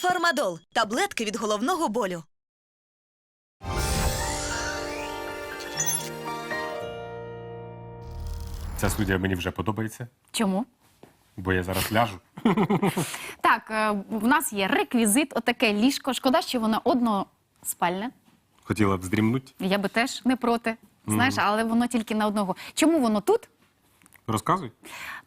Фармадол таблетки від головного болю. Ця студія мені вже подобається, Чому? бо я зараз ляжу. Так, е, в нас є реквізит, отаке ліжко. Шкода, що воно односпальне. Хотіла б здрімнути. Я би теж не проти. Знаєш, але воно тільки на одного. Чому воно тут? Розказуй.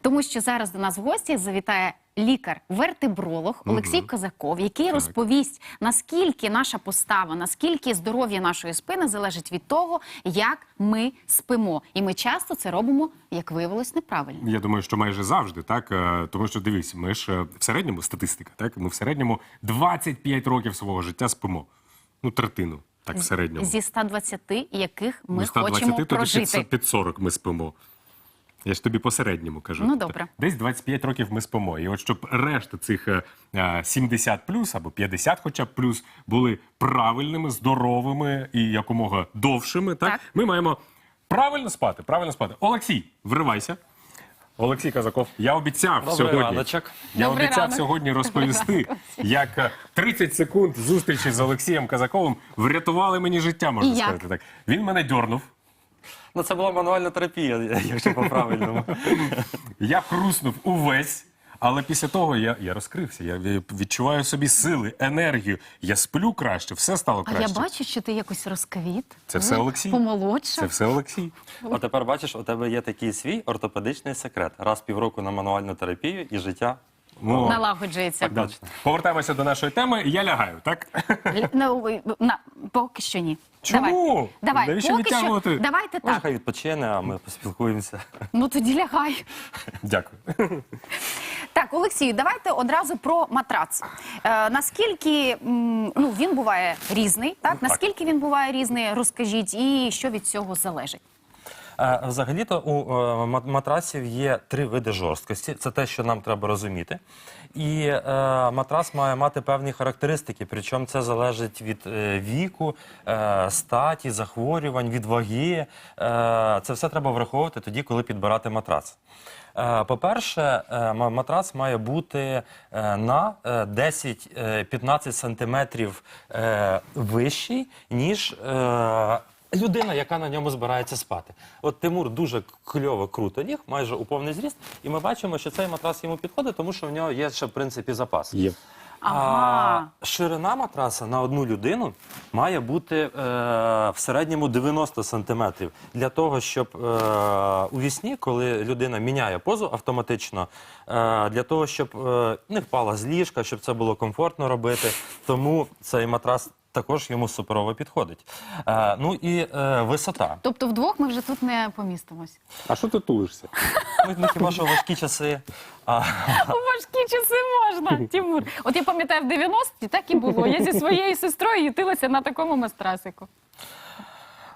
Тому що зараз до нас в гості завітає лікар-вертебролог Олексій Козаков, який розповість, наскільки наша постава, наскільки здоров'я нашої спини залежить від того, як ми спимо. І ми часто це робимо, як виявилось, неправильно. Я думаю, що майже завжди, так Е, тому що дивись, ми ж е, в середньому статистика, так ми в середньому 25 років свого життя спимо. Ну, третину, так в середньому. Зі 120, яких ми Ну, 120, хочемо тоді прожити. під, під 40 ми спимо. Я ж тобі по середньому кажу. Ну, Тобто добре. Десь 25 років ми спимо. І от щоб решта цих е, е, 70 плюс або 50 хоча б плюс були правильними, здоровими і якомога довшими, так, Так. ми маємо правильно спати. Правильно спати. Олексій, вривайся. Олексій Казаков, я обіцяв Добрий сьогодні. раночок. Я Добрий обіцяв ранок. сьогодні розповісти, як е, 30 секунд зустрічі з Олексієм Казаковим врятували мені життя, можна І як? сказати так. Він мене дьорнув. Ну, це була мануальна терапія, якщо по-правильному. Я хруснув увесь, але після того я, я розкрився. Я відчуваю собі сили, енергію. Я сплю краще, все стало А краще. я бачу, що ти якось розквіт. Це все Олексій? Помолодшав. Це все Олексій. А тепер бачиш, у тебе є такий свій ортопедичний секрет. Раз півроку на мануальну терапію і життя. Ну, Налагоджується. так, точно. Повертаємося до нашої теми. Я лягаю, так? Л- Ну, на, поки що ні. Чому? Давай, Давай. Навіщо поки відтягувати? що. Давайте Може, так. хай відпочине, а ми поспілкуємося. Ну тоді лягай. Дякую. Так, Олексію, давайте одразу про матрац. Е, наскільки м, ну, він буває різний, так? Наскільки він буває різний, розкажіть, і що від цього залежить? Е, Взагалі-то у е, матрасів є три види жорсткості. Це те, що нам треба розуміти. І е, матрас має мати певні характеристики, причому це залежить від е, віку, е, статі, захворювань, від ваги. Е, це все треба враховувати тоді, коли підбирати матрас. Е, По-перше, е, матрас має бути е, на е, 10-15 сантиметрів е, вищий, ніж е, людина, яка на ньому збирається спати. От Тимур дуже кльово, круто ліг, майже у повний зріст, і ми бачимо, що цей матрас йому підходить, тому що в нього є ще в принципі запас. Є. Ага. А ширина матраса на одну людину має бути е, в середньому 90 сантиметрів. Для того, щоб е, у вісні, коли людина міняє позу автоматично, е, для того, щоб е, не впала з ліжка, щоб це було комфортно робити. Тому цей матрас також йому суперово підходить. Е, ну і е, висота. Тобто вдвох ми вже тут не помістимось. А що ти тулишся? Ну, ну, хіба що важкі часи. А, У важкі часи можна, Тимур. От я пам'ятаю, в 90-ті так і було. Я зі своєю сестрою ютилася на такому мастрасику.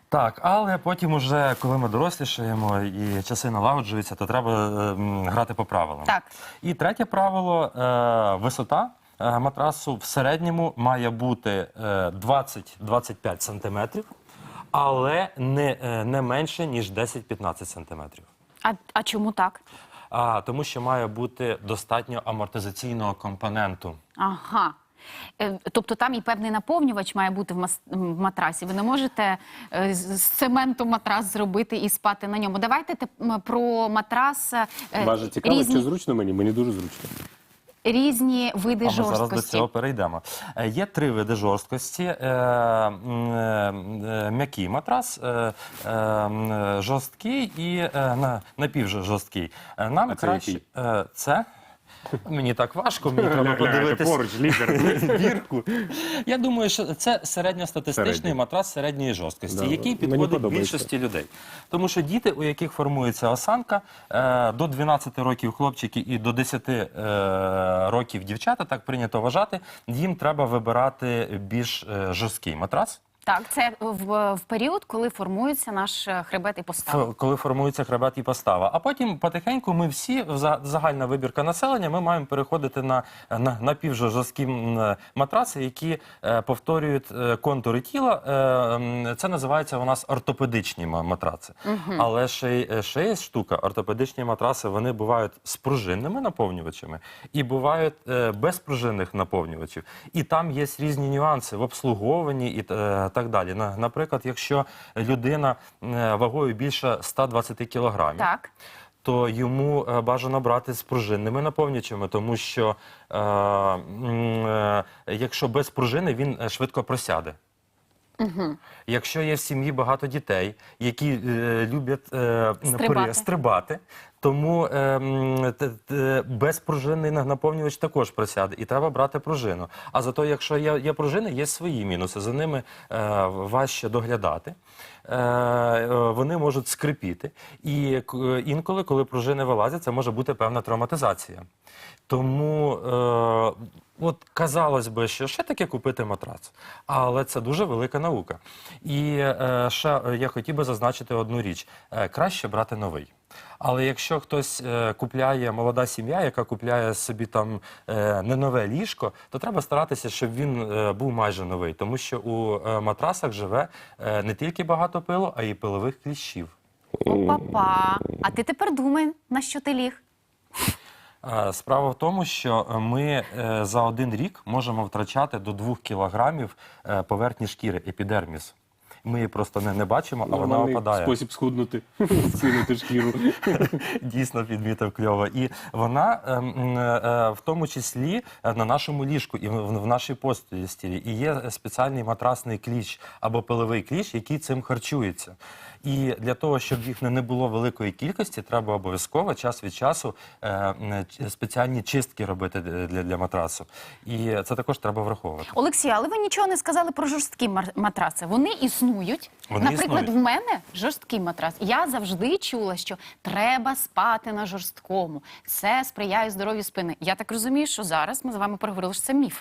Так, але потім, уже, коли ми дорослішаємо і часи налагоджуються, то треба е, м, грати по правилам. Так. І третє правило е, висота. Е, Матрасу в середньому має бути е, 20-25 сантиметрів, але не, е, не менше, ніж 10-15 сантиметрів. А, а чому так? А, тому що має бути достатньо амортизаційного компоненту. Ага. Е, Тобто там і певний наповнювач має бути в, мас- в матрасі. Ви не можете е, з з цементу матрас зробити і спати на ньому. Давайте м, про матрас е, Вас цікаво, різні, чи зручно мені? Мені дуже зручно. Різні види А ми зараз до цього перейдемо. Е, Є три види жорсткості: Е, е, м'який матрас, жорсткий і на- напівжорсткий. Нам А це краще який? це. Мені так важко, мені треба подивитися поруч, лікар. бірку. Я думаю, що це середньостатистичний Середній. матрас середньої жорсткості, Да, який мені підходить подобається. більшості людей. Тому що діти, у яких формується осанка, е, до 12 років хлопчики і до 10 е, років дівчата, так прийнято вважати, їм треба вибирати більш е, жорсткий матрас. Так, це в, в період, коли формується наш е, хребет і постава. Коли формується хребет і постава. А потім потихеньку ми всі, за- загальна вибірка населення, ми маємо переходити на, на напівжорсткі м, матраци, які е, повторюють е, контури тіла. Е, це називається у нас ортопедичні ма- матраци. Але ще, е, ще є штука, ортопедичні матраси вони бувають з пружинними наповнювачами і бувають е, без пружинних наповнювачів. І там є різні нюанси в обслуговуванні і е, так далі. На- Наприклад, якщо людина вагою більше 120 кілограмів, Так. то йому е, бажано брати з пружинними наповнювачами, тому що е, е, якщо без пружини, він е, швидко просяде. Якщо є в сім'ї багато дітей, які е, люблять е, Стрибати. при- стрибати, тому е, м, т- т- безпружинний наповнювач також просяде, і треба брати пружину. А зато, якщо є, є пружини, є свої мінуси. За ними е, важче доглядати. Е, е, вони можуть скрипіти. І інколи, коли пружини вилазять, це може бути певна травматизація. Тому, е, от казалось би, що ще таке купити матрац, але це дуже велика наука. І е, ще е, я хотів би зазначити одну річ: Е, краще брати новий. Але якщо хтось е, купляє молода сім'я, яка купляє собі там е, не нове ліжко, то треба старатися, щоб він е, був майже новий, тому що у е, матрасах живе е, не тільки багато пилу, а й пилових кліщів. Опа-па. А ти тепер думай, на що ти ліг? Е, Справа в тому, що ми е, за один рік можемо втрачати до 2 кілограмів е, поверхні шкіри, епідерміс. Ми її просто не, не бачимо, а вона Нормальний опадає. спосіб схуднути, скинути шкіру. Дійсно підмітив кльово. І вона е, е, в тому числі е, на нашому ліжку і в, в нашій постілі. І є спеціальний матрасний кліщ або пиловий кліщ, який цим харчується. І для того, щоб їх не не було великої кількості, треба обов'язково час від часу е, м, ч- спеціальні чистки робити для, для матрасу. І це також треба враховувати. Олексій, але ви нічого не сказали про жорсткі мар- матраци. Вони існують. Вони Наприклад, існують. в мене жорсткий матрас. Я завжди чула, що треба спати на жорсткому. Це сприяє здоров'ю спини. Я так розумію, що зараз ми з вами проговорили, що це міф.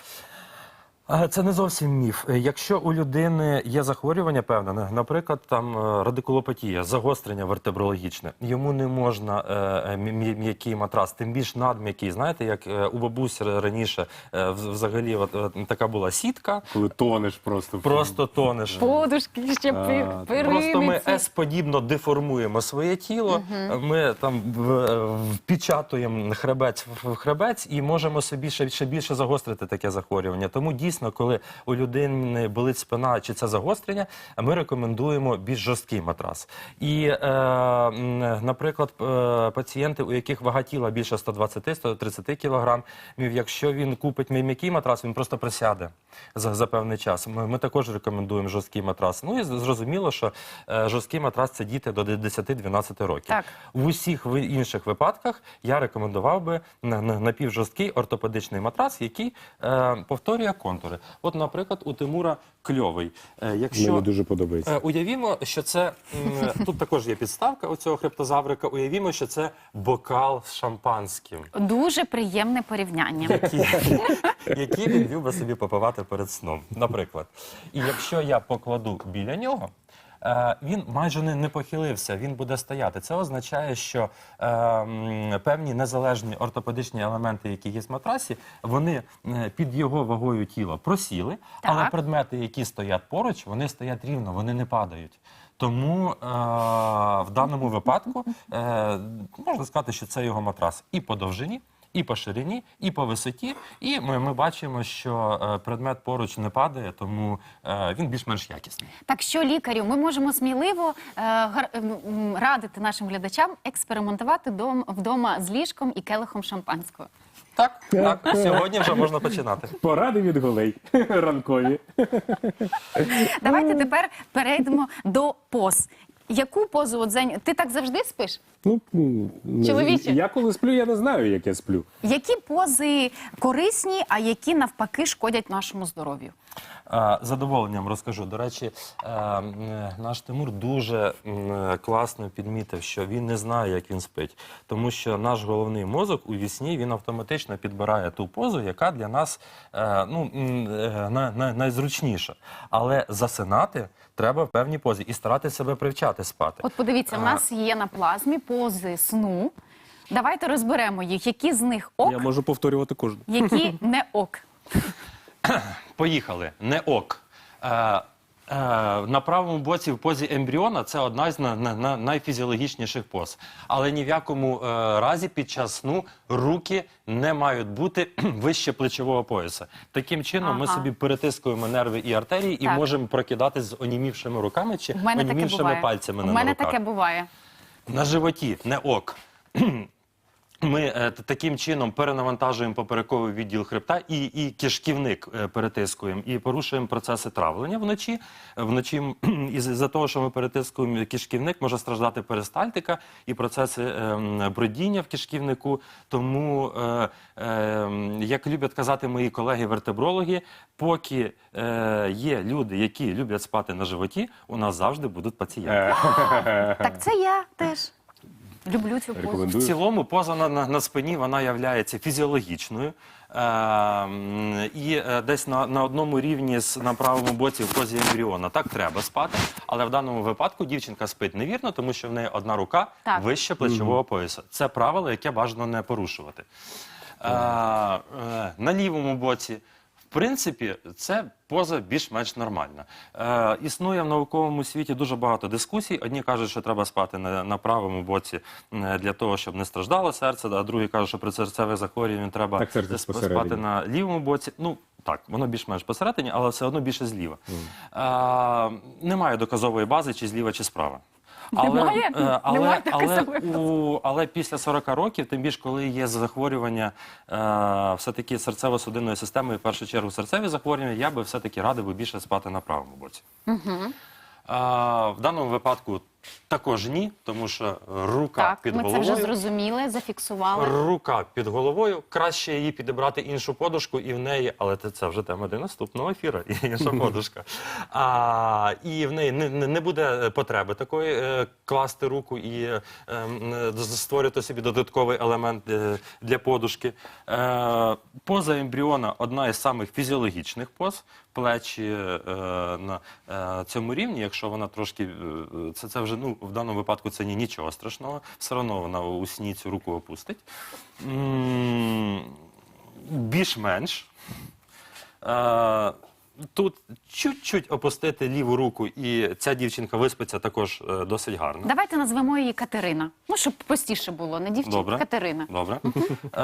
Це не зовсім міф. Е, Якщо у людини є захворювання певне, наприклад, там е, радикулопатія, загострення вертебрологічне, йому не можна е, м'я- м'я- м'який матрас, тим більш надм'який. Знаєте, як у бабусь раніше взагалі от, така була сітка, Коли тонеш просто. просто тонеш. Подушки, ще пи- Просто ми периниці. С-подібно деформуємо своє тіло, ми там впечатуємо хребець в хребець і можемо собі ще, ще більше загострити таке захворювання. Тому дійсно, коли у людини болить спина чи це загострення, ми рекомендуємо більш жорсткий матрас. І, е, наприклад, е, пацієнти, у яких вага тіла більше 120-130 кг, якщо він купить м'який матрас, він просто присяде за, за певний час. Ми, ми також рекомендуємо жорсткий матрас. Ну і зрозуміло, що е, жорсткий матрас це діти до 10-12 років. Так. В усіх інших випадках я рекомендував би на- на- напівжорсткий ортопедичний матрас, який е, повторює контури. От, наприклад, у Тимура кльовий. Е, якщо Мені дуже подобається. Е, Уявімо, що це тут також є підставка у цього хребтозаврика. Уявімо, що це бокал з шампанським, Дуже приємне порівняння. Які, які він любить собі попивати перед сном, наприклад. І якщо я покладу біля нього. Е, Він майже не, не похилився, він буде стояти. Це означає, що е, певні незалежні ортопедичні елементи, які є в матрасі, вони е, під його вагою тіла просіли, але предмети, які стоять поруч, вони стоять рівно, вони не падають. Тому е, в даному випадку е, можна сказати, що це його матрас і по довжині, і по ширині, і по висоті. І ми, ми бачимо, що е, предмет поруч не падає, тому е, він більш-менш якісний. Так що, лікарю, ми можемо сміливо е, гар- м, м, радити нашим глядачам експериментувати дом, вдома з ліжком і келихом шампанського. Так, так, сьогодні вже можна починати. Поради від голей ранкові. Давайте тепер перейдемо до поз. Яку позу от зайня... Ти так завжди спиш? Ну, не- Чоловіче. Я коли сплю, я не знаю, як я сплю. Які пози корисні, а які навпаки шкодять нашому здоров'ю? Е, задоволенням розкажу. До речі, е, наш Тимур дуже класно підмітив, що він не знає, як він спить, тому що наш головний мозок у вісні він автоматично підбирає ту позу, яка для нас е, ну, е, найзручніша. Але засинати треба в певній позі і старатися себе привчати спати. От подивіться, в нас є на плазмі пози сну. Давайте розберемо їх, які з них ок, Я можу повторювати кожну. які не ок. Поїхали. Не ок. Е, е, на правому боці в позі ембріона це одна з на, на, на найфізіологічніших поз. Але ні в якому е, разі під час сну руки не мають бути вище плечового пояса. Таким чином ми собі перетискуємо нерви і артерії і Так. можемо прокидатись з онімівшими руками чи В мене таке онімівшими буває. пальцями В на мене руках. таке буває. На животі не ок. Ми е, таким чином перенавантажуємо поперековий відділ хребта і, і кишківник е, перетискуємо і порушуємо процеси травлення вночі. Е, Вночі м, із за того, що ми перетискуємо кишківник, може страждати перистальтика і процеси е, бродіння в кишківнику. Тому, е, е, як люблять казати мої колеги-вертебрологи, поки є люди, які люблять спати на животі, у нас завжди будуть пацієнти. Так це я теж люблю цю позу. В цілому поза на, на, на спині вона являється фізіологічною. Е, і десь на, на одному рівні з на правому боці в позі ембріона. Так треба спати, але в даному випадку дівчинка спить невірно, тому що в неї одна рука Так. вище плечового пояса. Це правило, яке бажано не порушувати. Е, е, на лівому боці. В принципі, це поза більш-менш нормальна. Е, існує в науковому світі дуже багато дискусій. Одні кажуть, що треба спати на, на правому боці е, для того, щоб не страждало серце, а другі кажуть, що при серцевих захворюваннях треба Так, серце сп- посередині. спати на лівому боці. Ну так, воно більш-менш посередині, але все одно більше зліва. Е, немає доказової бази, чи зліва, чи справа. Немає? е, але, Немає але, у, але після 40 років, тим більше, коли є захворювання е, все-таки серцево-судинної системи, і в першу чергу серцеві захворювання, я би все-таки радив би більше спати на правому боці. Е, в даному випадку також ні, тому що рука Так, під ми це головою. вже зрозуміли, зафіксували. Рука під головою, краще її підібрати іншу подушку і в неї, але це, це вже тема для наступного ефіру, інша подушка. А, і в неї не, не, буде потреби такої е, класти руку і е, е, створювати собі додатковий елемент е, для подушки. Е, поза ембріона одна із самих фізіологічних поз. Плечі е, на е, цьому рівні, якщо вона трошки е, це, це вже ну в даному випадку це ні, нічого страшного, все одно вона у сні цю руку опустить. Більш-менш. Е, Тут чуть-чуть опустити ліву руку, і ця дівчинка виспиться також е, досить гарно. Давайте назвемо її Катерина. Ну, щоб простіше було, не дівчинка, Добре. Катерина. Добре. Е,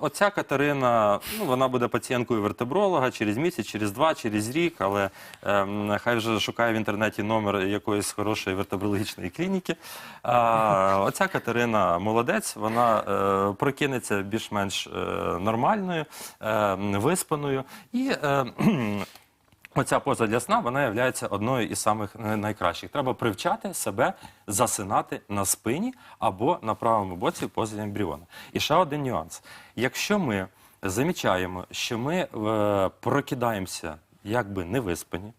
оця Катерина, ну, вона буде пацієнткою вертебролога через місяць, через два, через рік, але е, хай вже шукає в інтернеті номер якоїсь хорошої вертебрологічної клініки. Е, оця Катерина молодець, вона е, прокинеться більш-менш е, нормальною, е, виспаною. І е, Оця поза для сна вона є одною із самих е, найкращих. Треба привчати себе засинати на спині або на правому боці в позі ембріона. І ще один нюанс: якщо ми замічаємо, що ми е, прокидаємося якби не виспані.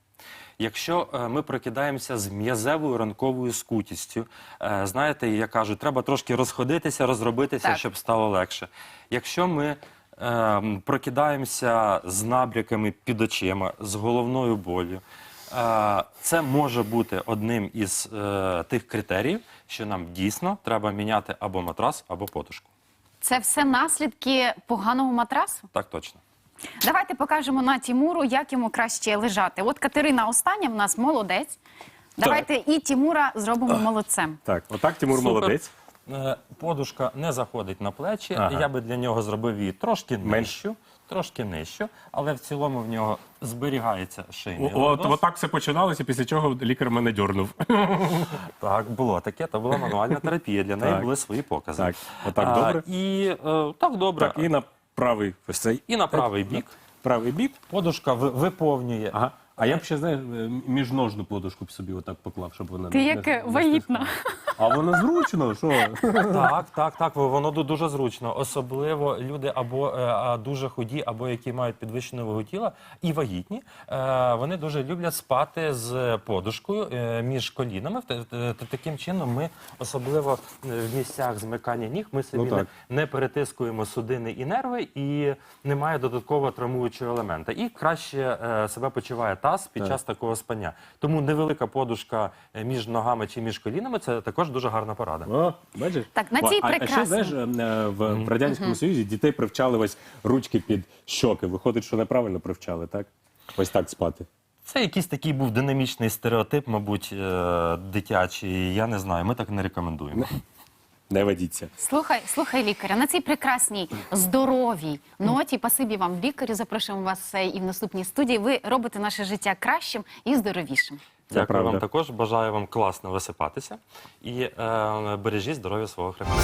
Якщо е, ми прокидаємося з м'язевою ранковою скутістю, е, знаєте, я кажу, треба трошки розходитися, розробитися, Так. щоб стало легше. Якщо ми е, прокидаємося з набряками під очима, з головною болю, е, це може бути одним із е, тих критеріїв, що нам дійсно треба міняти або матрас, або подушку. Це все наслідки поганого матрасу? Так точно. Давайте покажемо на Тімуру, як йому краще лежати. От Катерина остання в нас молодець. Давайте і Тімура зробимо молодцем. Так, отак Тимур Супер. молодець. Е, Подушка не заходить на плечі. Ага. Я би для нього зробив її трошки нижчу, трошки нижчу, але в цілому в нього зберігається шийний О, От, лордоз. от все починалося, після чого лікар мене дьорнув. Так, було таке, то була мануальна терапія. Для неї Так. були свої покази. Так, отак А, добре? І е, так добре. Так, і на правий ось цей. І на правий бік. Правий бік. Подушка ви- виповнює. Ага. А я б ще знаєш, е, міжножну подушку б собі отак поклав, щоб вона Ти не- як не- е, не вагітна. А воно зручно, що? Так, так, так. Воно дуже зручно. Особливо люди або е, дуже худі, або які мають підвищену вагу тіла і вагітні. е, Вони дуже люблять спати з подушкою е, між колінами. Таким чином, ми особливо в місцях змикання ніг, ми собі Ну, не, не перетискуємо судини і нерви, і немає додаткового травмуючого елемента. І краще е, себе почуває таз під час такого спання. Тому невелика подушка між ногами чи між колінами це також дуже гарна порада. О, бачиш? Так, на цій а, а ще, знаєш, е, в, в Радянському Союзі дітей привчали ось ручки під щоки. Виходить, що неправильно привчали, так? Ось так спати. Це якийсь такий був динамічний стереотип, мабуть, е, дитячий. Я не знаю. Ми так не рекомендуємо. Не ведіться. Слухай, слухай, лікаря, на цій прекрасній, здоровій ноті. Пасибі вам, лікарю. Запрошуємо вас е, і в наступній студії. Ви робите наше життя кращим і здоровішим. Це Дякую правда. вам також. Бажаю вам класно висипатися і е, бережіть здоров'я свого хребта.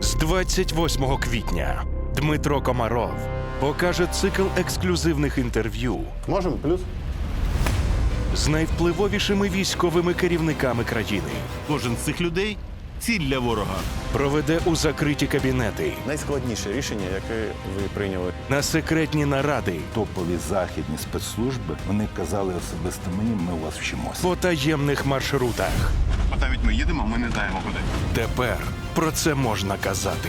З 28 квітня Дмитро Комаров покаже цикл ексклюзивних інтерв'ю Можемо плюс? з найвпливовішими військовими керівниками країни. Кожен з цих людей ціль для ворога. Проведе у закриті кабінети Найскладніше рішення, яке ви прийняли. на секретні наради топові західні спецслужби вони казали особисто мені, ми у вас вчимося. по таємних маршрутах. От навіть ми їдемо, ми не знаємо куди. Тепер про це можна казати.